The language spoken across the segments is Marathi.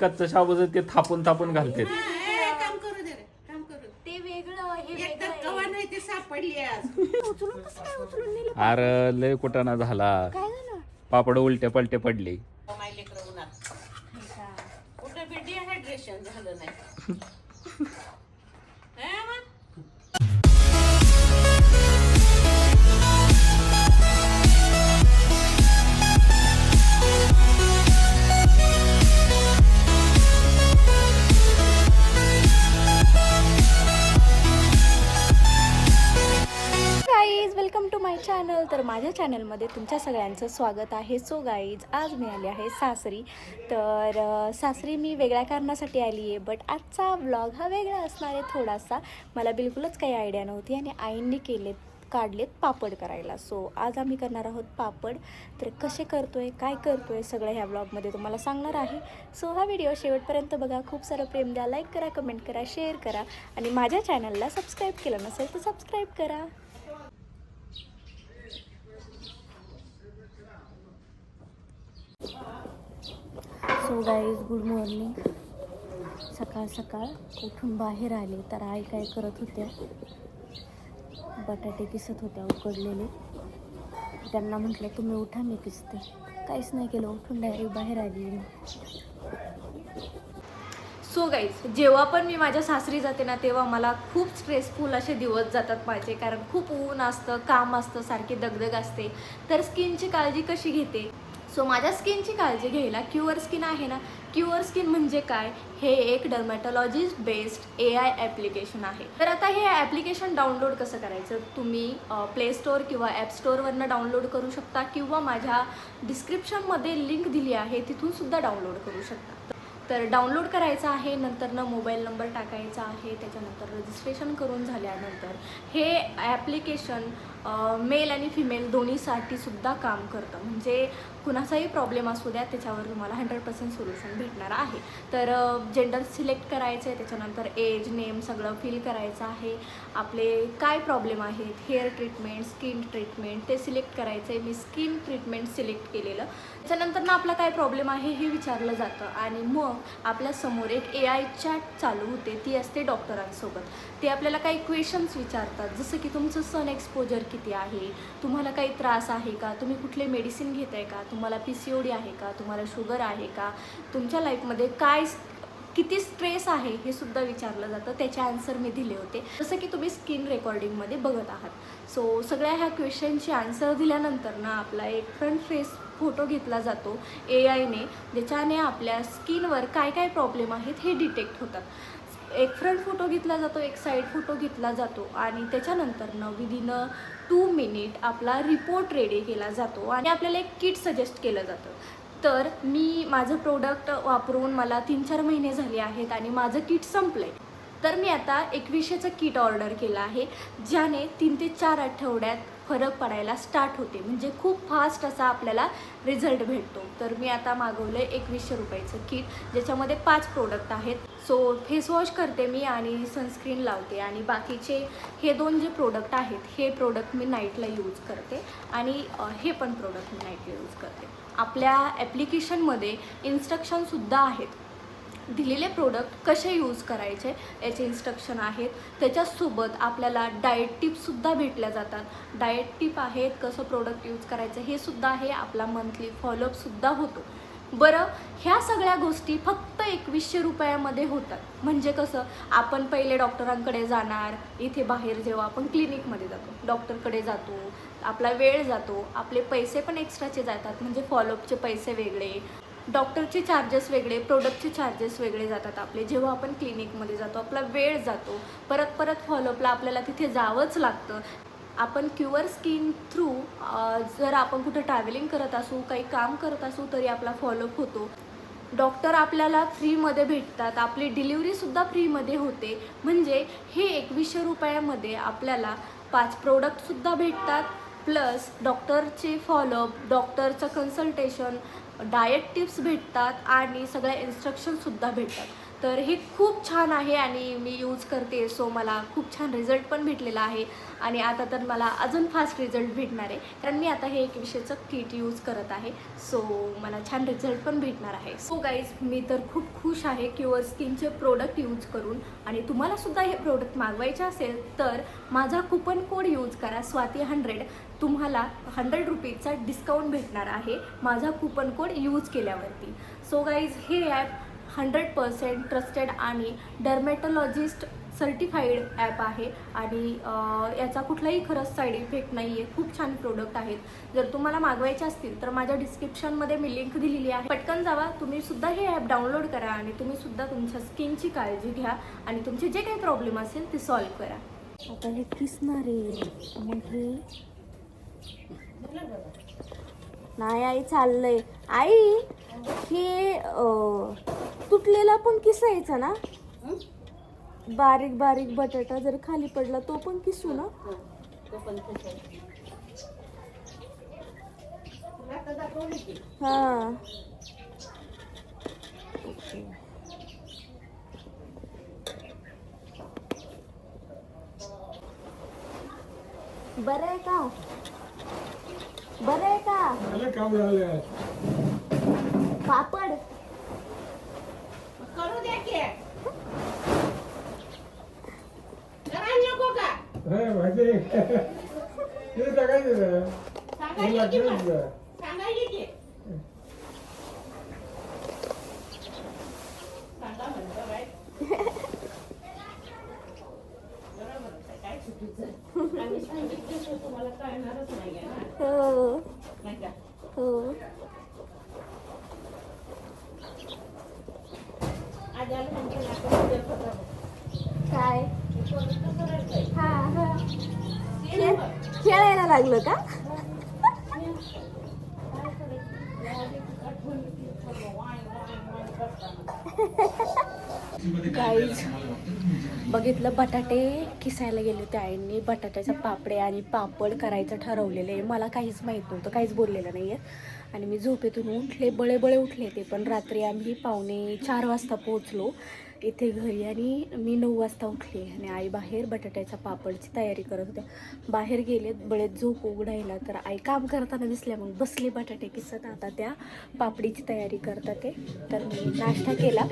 कच्चं शाबूचं ते थापून थापून घालते काम करू दे रे काम करू दे. ते वेगळं हे एक तर वेगळं कवा नाही ते सापडली आज. आहे. उचलून कसं काय उचलून नेलं? अरे लय कुटाणा झाला. काय झालं? पापड उलटे पलटे पडले. वेलकम टू माय चॅनल तर माझ्या चॅनलमध्ये तुमच्या सगळ्यांचं स्वागत आहे. सो गाईज आज मी आली आहे सासरी. तर सासरी मी वेगळ्या कारणासाठी आली आहे बट आजचा व्लॉग हा वेगळा असणार आहे थोडासा. मला बिलकुलच काही आयडिया नव्हती आणि आईंनी केलेत काढलेत पापड करायला. सो आज आम्ही करणार आहोत पापड. तर कसे करतोय काय करतोय सगळं ह्या ब्लॉगमध्ये तुम्हाला सांगणार आहे. सो हा व्हिडिओ शेवटपर्यंत बघा. खूप सारं प्रेम द्या लाईक करा कमेंट करा शेअर करा. आणि माझ्या चॅनलला सबस्क्राईब केलं नसेल तर सबस्क्राईब करा. सो गाईज गुड मॉर्निंग सकाळ सकाळ उठून बाहेर आले तर आई काय करत होत्या? बटाटे किसत होत्या उकडलेले. त्यांना म्हटलं तुम्ही उठा मी किसते. काहीच नाही केलं उठून डायरेक्ट बाहेर आली मी. सो गाईज जेव्हा पण मी माझ्या सासरी जाते ना तेव्हा मला खूप स्ट्रेसफुल असे दिवस जातात माझे कारण खूप ऊन असतं काम असतं सारखी दगदग असते. तर स्किनची काळजी कशी घेते? सो माझ्या स्किनची काळजी घ्यायला क्युअर स्किन आहे ना? क्युअर स्किन म्हणजे काय? हे एक dermatologist based A I application आहे. तर आता हे ॲप्लिकेशन डाउनलोड कसं करायचं? तुम्ही प्ले स्टोअर किंवा ॲप स्टोअरवरनं डाउनलोड करू शकता किंवा माझ्या डिस्क्रिप्शनमध्ये लिंक दिली आहे तिथूनसुद्धा डाउनलोड करू शकता. तर डाउनलोड करायचं आहे नंतरनं मोबाईल नंबर टाकायचा आहे त्याच्यानंतर रजिस्ट्रेशन करून झाल्यानंतर हे ॲप्लिकेशन मेल आणि फिमेल दोन्हीसाठी सुद्धा काम करतं. म्हणजे कुणाचाही प्रॉब्लेम असू द्या त्याच्यावर तुम्हाला हंड्रेड पर्सेंट सोल्युशन भेटणार आहे. तर जेंडर सिलेक्ट करायचं आहे त्याच्यानंतर एज नेम सगळं फिल करायचं आहे. आपले काय प्रॉब्लेम आहेत? हेअर ट्रीटमेंट स्किन ट्रीटमेंट ते सिलेक्ट करायचं आहे मी स्किन ट्रीटमेंट सिलेक्ट केलेलं. त्याच्यानंतर ना आपला काय प्रॉब्लेम आहे हे विचारलं जातं. आणि मग आपल्यासमोर एक ए आय चॅट चालू होते. ती असते डॉक्टरांसोबत ते आपल्याला काही क्वेशन्स विचारतात. जसं की तुमचं सन एक्सपोजर किती आहे? तुम्हाला काही त्रास आहे का? तुम्ही कुठले मेडिसिन घेत आहे का? तुम्हाला पी सी ओ डी आहे का? तुम्हाला शुगर आहे का? तुमच्या लाईफमध्ये काय किती स्ट्रेस आहे हे सुद्धा विचारलं जातं. त्याचे आन्सर मी दिले होते. जसं की तुम्ही स्किन रेकॉर्डिंगमध्ये बघत आहात. सो सगळ्या ह्या क्वेश्चनचे आन्सर दिल्यानंतर ना आपला एक फ्रंट फेस फोटो घेतला जातो ए आयने ज्याच्याने आपल्या स्किनवर काय काय प्रॉब्लेम आहेत हे डिटेक्ट होतात. एक फ्रंट फोटो घेतला जातो एक साईड फोटो घेतला जातो आणि त्याच्यानंतरनं विदिन टू मिनिट आपला रिपोर्ट रेडी केला जातो आणि आपल्याला एक किट सजेस्ट केलं जातं. तर मी माझं प्रोडक्ट वापरून मला तीन चार महिने झाले आहेत आणि माझं किट संपलं आहे तर मी आता एकवीसशेचं किट ऑर्डर केलं आहे ज्याने तीन ते चार आठवड्यात फरक पडायला स्टार्ट होते. म्हणजे खूप फास्ट असा आपल्याला रिझल्ट भेटतो. तर मी आता मागवलं आहे एकवीसशे रुपयाचं किट ज्याच्यामध्ये पाच प्रोडक्ट आहेत. सो फेसवॉश करते मी आणि सनस्क्रीन लावते आणि बाकीचे हे दोन जे प्रोडक्ट आहेत हे प्रोडक्ट मी नाईटला यूज करते आणि हे पण प्रोडक्ट मी नाईटला यूज करते. आपल्या ॲप्लिकेशनमध्ये इन्स्ट्रक्शनसुद्धा आहेत. दिलेले प्रोडक्ट कसे यूज करायचे याचे इन्स्ट्रक्शन आहेत. त्याच्यासोबत आपल्याला डाएट टिप्ससुद्धा भेटल्या जातात. डाएट टिप आहेत कसं प्रोडक्ट यूज करायचं हे सुद्धा आहे. आपला मंथली फॉलोअपसुद्धा होतो. बरं ह्या सगळ्या गोष्टी फक्त एकवीसशे रुपयामध्ये होतात. म्हणजे कसं आपण पहिले डॉक्टरांकडे जाणार इथे बाहेर जेव्हा आपण क्लिनिकमध्ये जातो. डॉक्टरकडे जातो आपला वेळ जातो आपले पैसे पण एक्स्ट्राचे जातात म्हणजे फॉलोअपचे पैसे वेगळे डॉक्टरचे चार्जेस वेगळे प्रोडक्टचे चार्जेस वेगळे जातात आपले. जेव्हा आपण क्लिनिकमध्ये जातो आपला वेळ जातो परत परत फॉलोअपला आपल्याला तिथे जावंच लागतं. आपण क्युअर स्किन थ्रू जर आपण कुठं ट्रॅव्हलिंग करत असू काही काम करत असू तरी आपला फॉलोअप होतो. डॉक्टर आपल्याला फ्रीमध्ये भेटतात. आपली डिलिव्हरीसुद्धा फ्रीमध्ये होते. म्हणजे हे एकवीसशे रुपयामध्ये आपल्याला पाच प्रोडक्टसुद्धा भेटतात. प्लस डॉक्टरचे फॉलोअप डॉक्टरचं कन्सल्टेशन डाएट टिप्स भेटतात आणि सगळ्या इन्स्ट्रक्शनसुद्धा भेटतात. तर हे खूप छान आहे आणि मी यूज करते सो मला खूप छान रिझल्ट पण भेटलेला आहे. आणि आता तर मला अजून फास्ट रिझल्ट भेटणार आहे कारण मी आता हे एक विषयचं किट यूज करत आहे. सो मला छान रिझल्ट पण भेटणार आहे. सो गाईज मी तर खूप खुश आहे क्युअर स्किनचे प्रोडक्ट यूज करून. आणि तुम्हालासुद्धा हे प्रोडक्ट मागवायचे असेल तर माझा कुपन कोड यूज करा स्वाती हंड्रेड तुम्हाला हंड्रेड रुपीजचा डिस्काउंट भेटणार आहे माझा कुपन कोड यूज केल्यावरती. सो गाईज हे ॲप हंड्रेड पर्सेंट ट्रस्टेड आणि डर्मॅटोलॉजिस्ट सर्टिफाईड ॲप आहे. आणि याचा कुठलाही खरंच साईड इफेक्ट नाही आहे. खूप छान प्रोडक्ट आहेत. जर तुम्हाला मागवायचे असतील तर माझ्या डिस्क्रिप्शनमध्ये मी लिंक दिलेली आहे. पटकन जावा. तुम्ही सुद्धा हे ॲप डाउनलोड करा आणि तुम्ही सुद्धा तुमच्या स्किनची काळजी घ्या आणि तुमचे जे काही प्रॉब्लेम असेल ते सॉल्व्ह करा. आता हे किसणार आहे. नाही आई चाललंय. आई हे तुटलेला पण किसायचा ना? बारीक बारीक बटाटा जर खाली पडला तो पण किसू ना? तो पण तसं. तुला आता दाखवली की. हा. बरं आहे का? बरं आहे का? मला काम झालं पापड? करू द्या की. करायला नको का? माहिती ते टाकायचं सांगायची की मग. सांगायची की? सांगा म्हणतो बाई. बरोबर आहे, काय चुकीचं? आम्ही सांगितलं तर तुम्हाला कळणारच नाहीये ना. हो. नाही का? हो आज आलं त्यांच्या नाकात उद्या होता बघ. काय हे? हा. खेळायला लागलं का. गाईज बघितलं बटाटे किसायला गेले त्या आईंनी बटाट्याच्या पापडे आणि पापड करायचं ठरवलेलं आहे मला काहीच माहीत नव्हतं काहीच बोललेलं नाही आहे आणि मी झोपेतून उठले बळे बळे उठले ते. पण रात्री आम्ही पावणे चार वाजता पोचलो इथे घरी आणि मी नऊ वाजता उठले आणि आई बाहेर बटाट्याच्या पापडची तयारी करत होत्या. बाहेर गेले बळेत झोप उघडायला. तर आई काम करताना दिसल्या मग बसले बटाटे किसत. आता त्या पापडीची तयारी करतात ते. तर मी नाश्ता केला.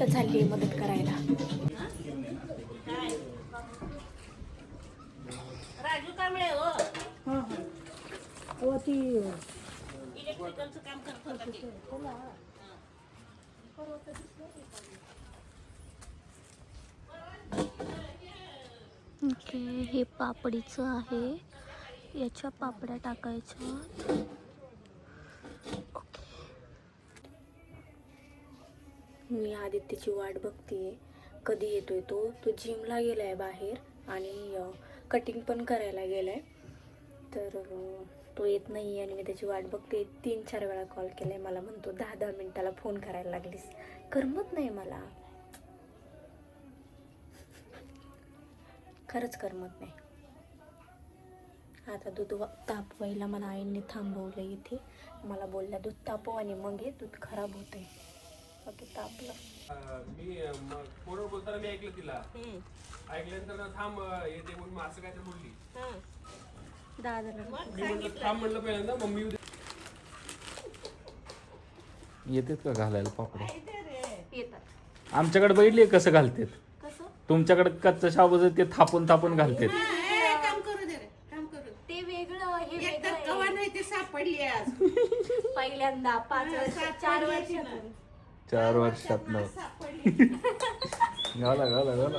तर चालली आहे मदत करायला? राजू कांबळे हो. हो ती इलेक्ट्रिकलचं काम करत होता की. ओके हे पापडीचं आहे. याच्या पापड्या टाकायच्या. ओके. मी आदित्यची वाट बघते. कधी येतोय तो? तो जिमला गेलाय बाहेर आणि कटिंग पण करायला गेलाय. तर अं, तो येत नाही आणि मी त्याची वाट बघते. तीन चार वेळा कॉल केलाय मला. म्हणतो दहा दहा मिनिटाला फोन करायला लागलीस. करमत नाही मला. खरंच करमत नाही. आता दूध वा- तापवायला मला आईंनी थांबवलं इथे. मला बोलल्या दूध तापव आणि मग हे दूध खराब होतंय. ओके तापलं. मी फोनवर बोलताना मी ऐकलं तिला. ऐकल्यानंतर थांब येते म्हणून मग असं काहीतरी बोलली. दादाला मग मी म्हटलं थांब म्हटलं पहिल्यांदा मम्मी उद्या येतात का घालायला पापड. येतात. आमच्याकडे बघितले कसं घालतात. कसं? तुमच्याकडे कच्चं शाबूचं ते थापून थापून घालतात. ए, काम करू दे रे काम करू दे. ते वेगळं हे एक वेगळं तर आहे. कवा नाही ती सापडली आज. पहिल्यांदा पाच वर्ष चार वर्षातून. चार वर्षात न घाला घाला घाला.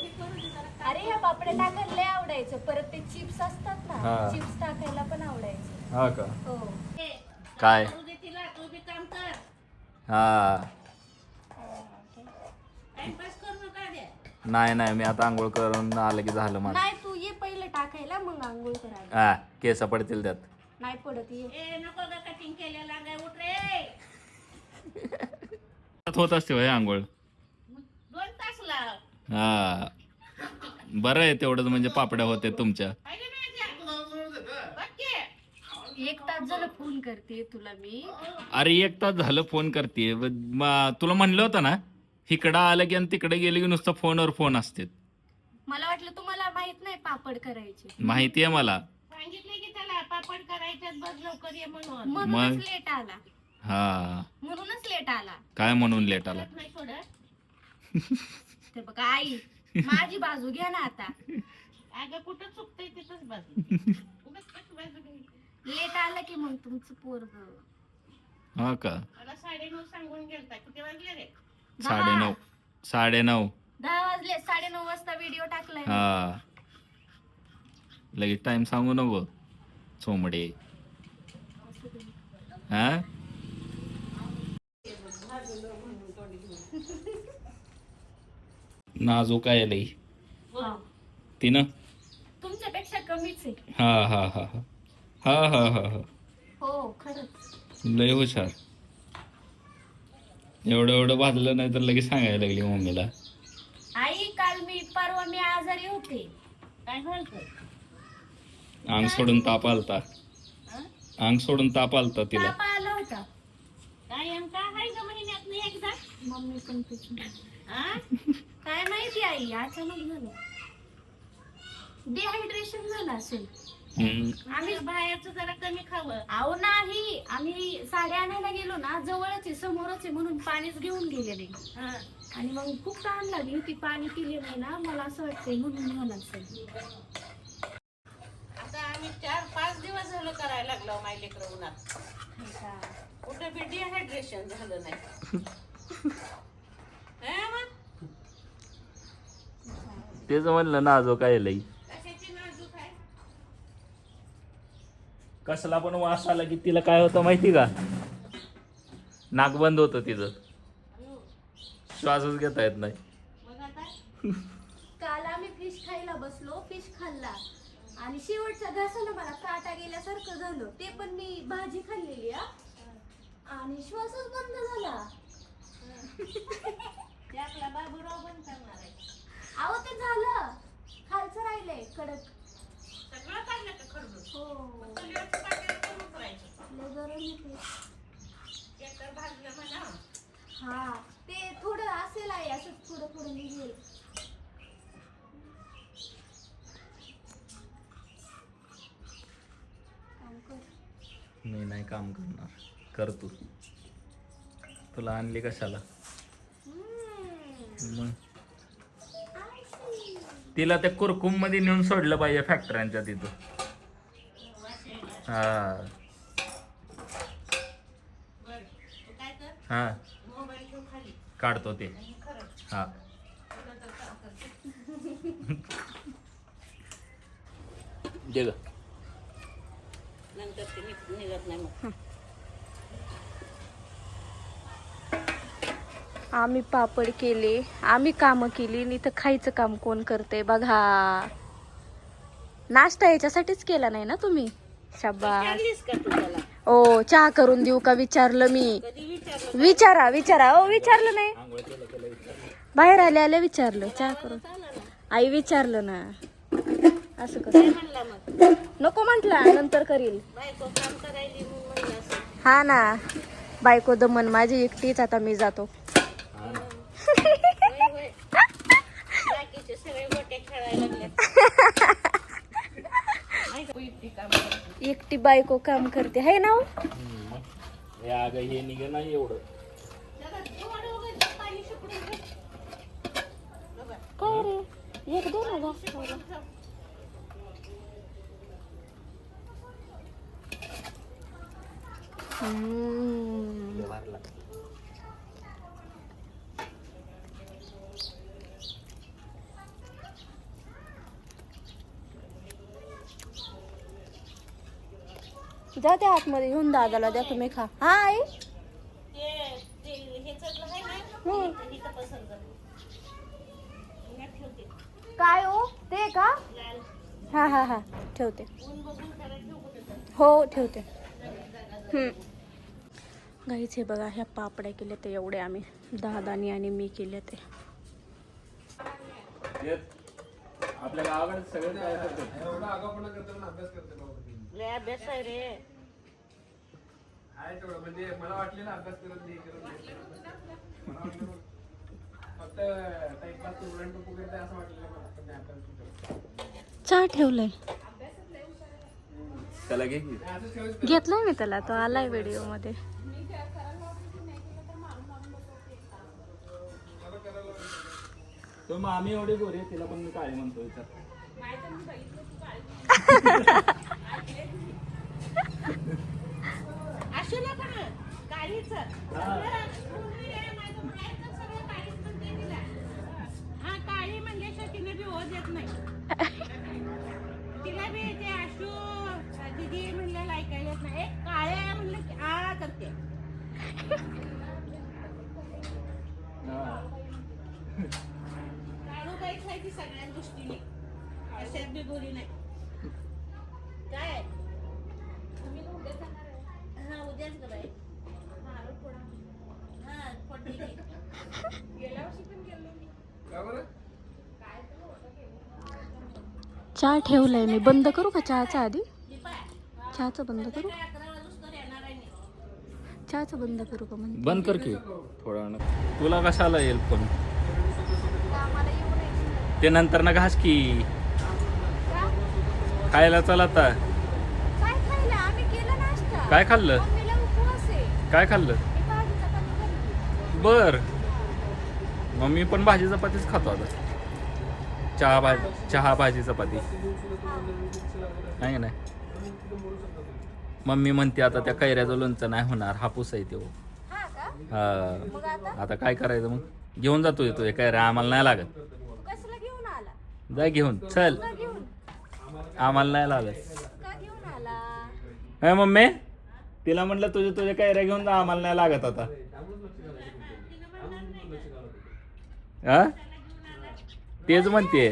अरे ह्या पापड्या टाकायला लय आवडायचं. परत ते चिप्स असतात ना हा. चिप्स टाकायला पण आवडायचं. हा का? हो. काय? करू दे तिला तू बी काम कर हा. नाही नाही मी आता आंघोळ करून आलं की झालं माझं. नाही तू ये पहिलं टाकायला मग आंघोळ करायला. हा केस पडतील त्यात. नाही पडत ये. होत असते होय आंघोळ? दोन तास लाव हा. बरं आहे तेवढंच म्हणजे पापड्या होते तुमच्या. एक तास झालं फोन करते तुला मी. अरे एक तास झालं फोन करते तुला म्हणलं होतं ना इकडं आलं की आणि तिकडे गेले की नुसतं फोनवर फोन असते मला वाटलं तुम्हाला माहीत नाही पापड करायचे. माहिती आहे मला. सांगितले की त्याला पापड करायच्यात बस लवकर ये म्हणून. म्हणूनच लेट आला. हा. म्हणूनच लेट आला. काय म्हणून लेट आला? करत नाही सोडत ते बघा आई माझी बाजू घ्या ना आता. अगं कुठं चुकतंय तिथंच बाजू उगाच कशी बाजू घ्यायची? लेट आलं की मग तुमचं पोरग. हा का? मला साडेनऊ सांगून गेलता. किती वाजले रे? साडेनऊ. साडेनऊ. दहा वाजले साडेनऊ वाजता व्हिडिओ टाकलाय. हा. लगेच टाइम सांगू नको चोमडे. हा? नाजूक आहे लई. हा. तिनं? तुमच्यापेक्षा कमीच आहे. हा हा हा हा. हा हा हा हा. हो खरंच. लय हुशार. एवढं एवढं भाजलं नाही तर लगेच सांगायला लागली मम्मीला. आई काल मी परवा मी आजारी होते. काय अंग सोडून ताप आलता. अंग सोडून ताप आलता तिला. ताप आला होता. कायम का हाय का महिन्यात नाही एकदा? मम्मी पण? काय माहिती आई अचानक झालं. डिहायड्रेशन झालं असेल. आम्ही बाहेरचं जरा कमी खावं. अहो नाही. आम्ही साड्या आणायला गेलो ना जवळच आहे समोरच आहे म्हणून पाणीच घेऊन गेले नाही. आणि मग खूप ताण लागली होती पाणी पिले नाही ना मला असं वाटतंय म्हणून झालं असेल. आता आम्ही चार पाच दिवस झालं करायला लागलो माय लेकरं उन्हात. कुठं बी डिहायड्रेशन झालं नाही हा मग? तेच म्हणलं नाजूक आहे लई. कसला पण वास आला की तिला काय होतं माहिती का? नाक बंद होतं तिचं. श्वासच घेता येत नाही. काल आम्ही फिश खायला बसलो फिश खाल्ला. आणि शेवटच्या घासाला मला काटा गेल्यासारखं झालं. ते पण मी भाजी खाल्लेली आणि श्वासच बंद झाला. काम करणार. कर तू. तुला आणली कशाला? मग? तिला त्या कुरकुममध्ये नेऊन सोडलं पाहिजे फॅक्टऱ्यांच्या तिथं. हा. हा. काढतो ते. हा. दे निघत नाही मग. आम्ही पापड केले आम्ही कामं केली आणि इथं खायचं काम कोण करते बघा. नाश्ता याच्यासाठीच केला नाही ना तुम्ही? शाबास. विचारलीस का तू त्याला? ओ चहा करून देऊ का विचारलं मी? कधी विचारलं विचारा विचारा. ओ विचारलं नाही. बाहेर आले आले विचारलं चहा करून. आई विचारलं ना. असं म्हणला मग? नको म्हटला नंतर करील. हा ना बायको दमन माझी एकटीच आता मी जातो. एकटी बायको काम करते हाय ना हो? एवढं. एक दोन हजार Mm. जा त्या आतमध्ये घेऊन दादाला द्या तुम्ही खा. हाय काय हो? ते का? हा हा हा. ठेवते. हो ठेवते. हम्म. गाईच हे बघा ह्या पापड्या केल्या ते एवढे आम्ही. दादानी आणि मी केले ते. आपल्या गावाकडे सगळं काय एवढा आगाऊपणा करताना अभ्यास. लय आहे रे. आहे तेवढं म्हणजे मला वाटलेलं अभ्यास करत नाही करत नाही. मला वाटलं फक्त टाइमपास करू आणि टोपू करताय असं वाटलेलं मला. पण नाही आपल्याला तुझं. चहा ठेवलाय. त्याला घे घेतलाय मी त्याला तो आलाय व्हिडिओमध्ये. तो मामी एवढी गोरी आहे, तिला पण मी काळी म्हणतो विचार. काळीच. हा. काळी म्हणल्याशिवाय तिने बी होत येत नाही. तिला बी ते आशू दिदी म्हणलेलं ऐकायला येत नाही. एक काळ्या म्हणलं की आ करते. आहे ती अशात बी गोरी नाही काय? हा उद्याच बाई. हा पडली. का बरं? चहा ठेवलाय मी. बंद करू का चहाचा आधी? मी चहाचं बंद करू? आहे मी. चहाचं बंद करू का म्हणते? बंद कर की. थोडा. तुला कशाला येईल पण? ते नंतर ना घास की. खायला चल आता. काय खायला? आम्ही केलं नाश्ता. काय खाल्लं? काय खाल्लं. बर. मग मी पण भाजी चपातीच खातो आता. चहा भाजी चहा भाजी चपाती. नाही नाही? मम्मी म्हणते आता त्या कैऱ्याचं लोणचं नाही होणार हापूस आहे तो. हा आता? आता काय करायचं मग? घेऊन जातो येतो कैऱ्या आम्हाला नाही लागत. जा घेऊन चल. आम्हाला नाही लागत काय मम्मी तिला म्हटलं तुझे तुझे कैऱ्या घेऊन जा आम्हाला नाही लागत आता. हा तेच म्हणते.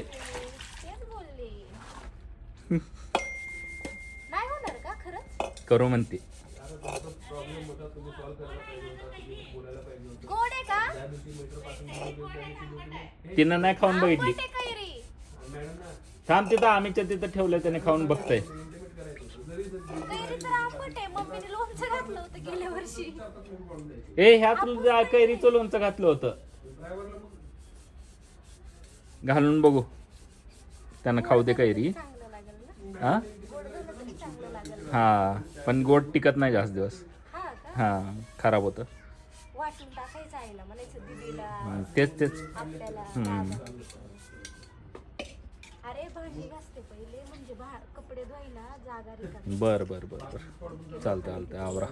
करू म्हणते. तिनं नाही खाऊन बघितली. थांब तिथं आम्हीच्या तिथं ठेवलं त्याने खाऊन बघतय. कैरी तर आंबट आहे. मम्मीने लोणचं घातलं होतं गेल्या वर्षी. ए ह्यात तुझ्या कैरीचं लोणचं घातलं होतं. घालून बघू. त्यांना खाऊ दे कैरी. चांगलं लागेल ना हा? गोड झालं तरी चांगलं लागेल हा पण गोड टिकत नाही जास्त दिवस. हा का? हा खराब होतं. वाटून टाकायचं आईला म्हणायचं दिदीला तेच तेच. आपल्याला हम्म. दादाला. अरे भांडी घासते पहिले म्हणजे बाहेर कपडे धुवायला जागा रिकामी बर बर बर बर. चालतंय चालतंय. आवरा.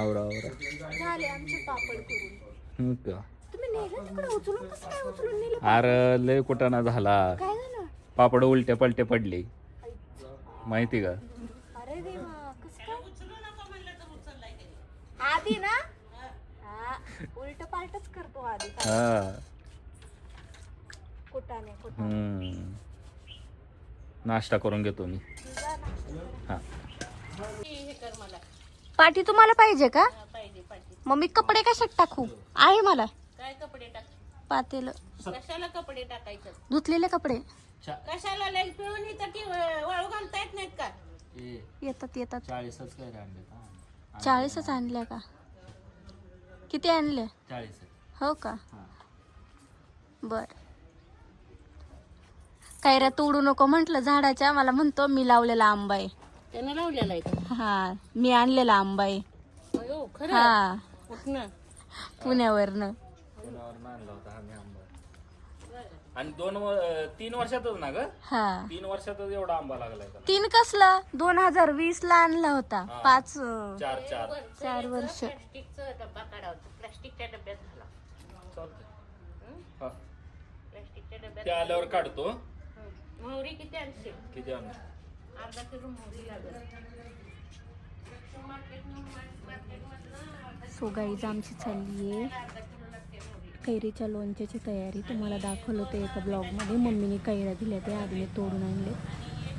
आवरा आवरा. झाले आमचे पापड करून. का? तुम्ही नेलं तिकडे उचलून? कसं काय उचलून नेलं अरे लय कुटाणा झाला. काय झालं? पापड उलटे पलटे पडले. माहिती का? अरे देवा कसं काय. आधी ना? हा उलट पालटच करतो आधी. हा. कुटाने कुटाने हम्म. नाश्ता करून घेतो मी. हा. हे हे पाठी तुम्हाला पाहिजे का? पाहिजे पाहिजे. मग मी कपडे कशात टाकू? आहे मला. काय कपडे टाक? पातेल. कशाला कपडे टाकायचं? धुतलेले कपडे. कशाला लेग पिळून इथं ती व- वाळू घालता येत नाहीत का? येतात येतात. चाळीसच काय आणले चाळीसच आणल्या का? किती आणले चाळीस हो का? बर. कैऱ्या तोडू नको म्हंटल झाडाच्या मला म्हणतो मी लावलेला आंबा आहे. त्यानं लावलेला आहे का? हा मी आणलेला आंबा आहे. अयो खरं? हा. कुठनं? पुण्यावरनं. आणि दोन व- तीन वर्षातच ना ग? हा. तीन वर्षातच एवढा आंबा लागलाय त्याला. तीन कसला? दोन हजार वीस ला आणला होता. पाच अं, चार चार. चार वर्ष. प्लास्टिकचा डब्बा प्लास्टिकच्या डब्यात घाला. चालतंय. हा. प्लास्टिकच्या डब्यात ते आल्यावर काढतो. मोहरी किती आणशील? किती आणू अर्धा किलो मोहरी लागेल. सो गाईज आमची चालली आहे. कैरीच्या लोणच्याची तयारी. तुम्हाला दाखवलं होतं एका ब्लॉगमध्ये मम्मीने कैऱ्या दिल्या ते आधी मी तोडून आणले.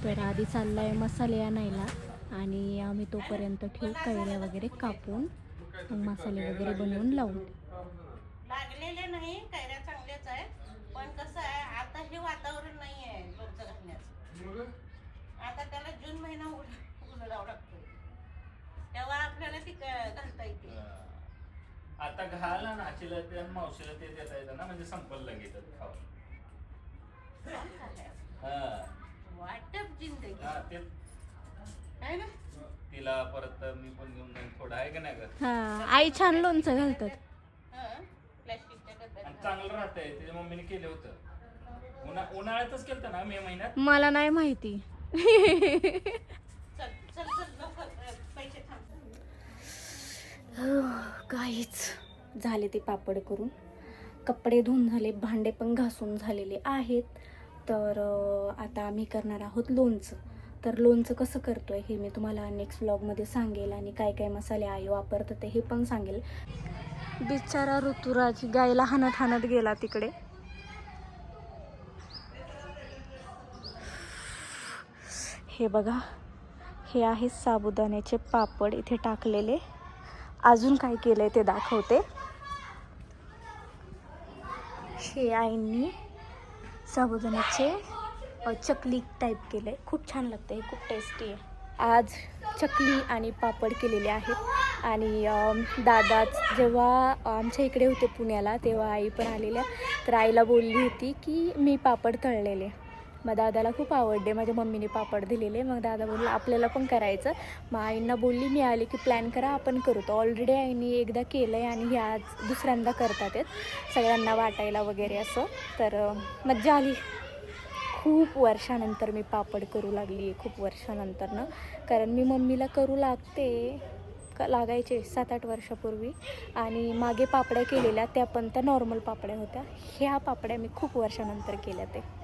तर आधी चालला आहे मसाले आणायला. आणि आम्ही तोपर्यंत ठेवू कैऱ्या वगैरे कापून मसाले वगैरे बनवून लावू लागलेले नाही कैऱ्या चांगल्याच आहेत पण कसं आहे आता हे वातावरण नाही आहे लोणचं घालण्याचं जून महिना उल- उलडावं लागतो तेव्हा आपल्याला ती घालता येते. आता घाला ना आजीला ते आणि मावशीला ते देता येतं ना म्हणजे संपल लगेच खावा हा. वाटप जिंदगी. हा, ते आहे ना? तिला परत मी पण घेऊन जाईन थोडं आहे का नाही ग? हा आई छान लोणचं घालतात. हं, प्लॅस्टिकच्या आणि डब्यात चांगलं राहतंय तिच्या मम्मीने केलं होतं. उन्हा उन्हाळ्यातच केलं ना मे महिन्यात? मला नाही माहिती. काहीच झाले ते पापड करून. कपडे धुवून झाले भांडे पण घासून झालेले आहेत. तर आता आम्ही करणार आहोत लोणचं. तर लोणचं कसं करतो आहे हे मी तुम्हाला नेक्स्ट ब्लॉगमध्ये सांगेल आणि काय काय मसाले आई वापरतं ते हे पण सांगेल. बिचारा ऋतुराज गायला हाणत हाणत गेला तिकडे. हे बघा हे आहे साबुदाण्याचे पापड इथे टाकलेले. अजून काय केलं आहे ते दाखवते. हे आईंनी साबुदाण्याचे चकली टाईप केले खूप छान लागतं हे खूप टेस्टी आहे. आज चकली आणि पापड केलेले आहेत. आणि दादा दादाच जेव्हा आमच्या इकडे होते पुण्याला तेव्हा आई पण आलेल्या. तर आईला बोलली होती की मी पापड तळलेले. मग दादाला खूप आवडले. माझ्या मम्मीने पापड दिलेले. मग दादा बोलला आपल्याला पण करायचं. मग आईंना बोलली मी आली की प्लॅन करा आपण करू. तर ऑलरेडी आईने एकदा केलं आहे आणि ह्या आज दुसऱ्यांदा करतात आहेत. सगळ्यांना वाटायला वगैरे असं. तर मज्जा आली. खूप वर्षानंतर मी पापड करू लागली आहे खूप वर्षानंतरनं कारण मी मम्मीला करू लागते लागायचे सात आठ वर्षापूर्वी. आणि मागे पापड्या केलेल्या त्या पण त्या नॉर्मल पापड्या होत्या. ह्या पापड्या मी खूप वर्षानंतर केल्या ते.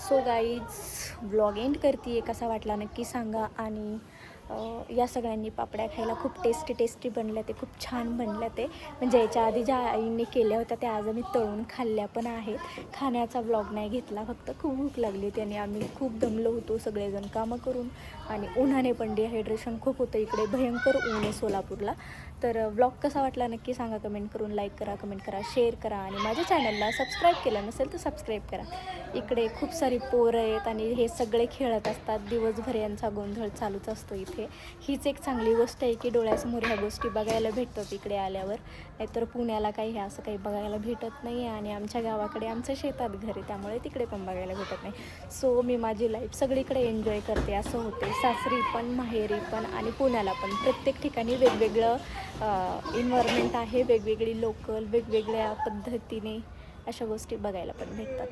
सो गाईज ब्लॉग एंड करते कसा वाटला नक्की सांगा. आणि या सगळ्यांनी पापड्या खायला खूप टेस्टी टेस्टी बनल्या ते खूप छान बनल्या ते. म्हणजे याच्या आधी ज्या आईने केल्या होत्या त्या आज आम्ही तळून खाल्ल्या पण आहेत. खाण्याचा ब्लॉग नाही घेतला फक्त खूप भूक लागली होती आणि आम्ही खूप दमलो होतो सगळेजण कामं करून. आणि उन्हाने पण डिहायड्रेशन खूप होतं इकडे भयंकर ऊन आहे सोलापूरला. तर ब्लॉग कसा वाटला नक्की सांगा. कमेंट करून लाईक करा कमेंट करा शेअर करा आणि माझ्या चॅनलला सबस्क्राईब केलं नसेल तर सबस्क्राईब करा. इकडे खूप सारी पोरं आहेत आणि हे सगळे खेळत असतात. दिवसभर यांचा गोंधळ चालूच असतो इथे. हीच एक चांगली गोष्ट आहे की डोळ्यासमोर ह्या गोष्टी बघायला भेटतात इकडे आल्यावर. नाहीतर पुण्याला काही हे असं काही बघायला भेटत नाही आणि आमच्या गावाकडे आमचं शेतात घर आहे त्यामुळे तिकडे पण बघायला भेटत नाही. सो मी माझी लाईफ सगळीकडे एन्जॉय करते असं होते. सासरी पण माहेरी पण आणि पुण्याला पण. प्रत्येक ठिकाणी वेगवेगळं इन्व्हायरमेंट आहे वेगवेगळी लोकल वेगवेगळ्या पद्धतीने अशा गोष्टी बघायला पण भेटतात.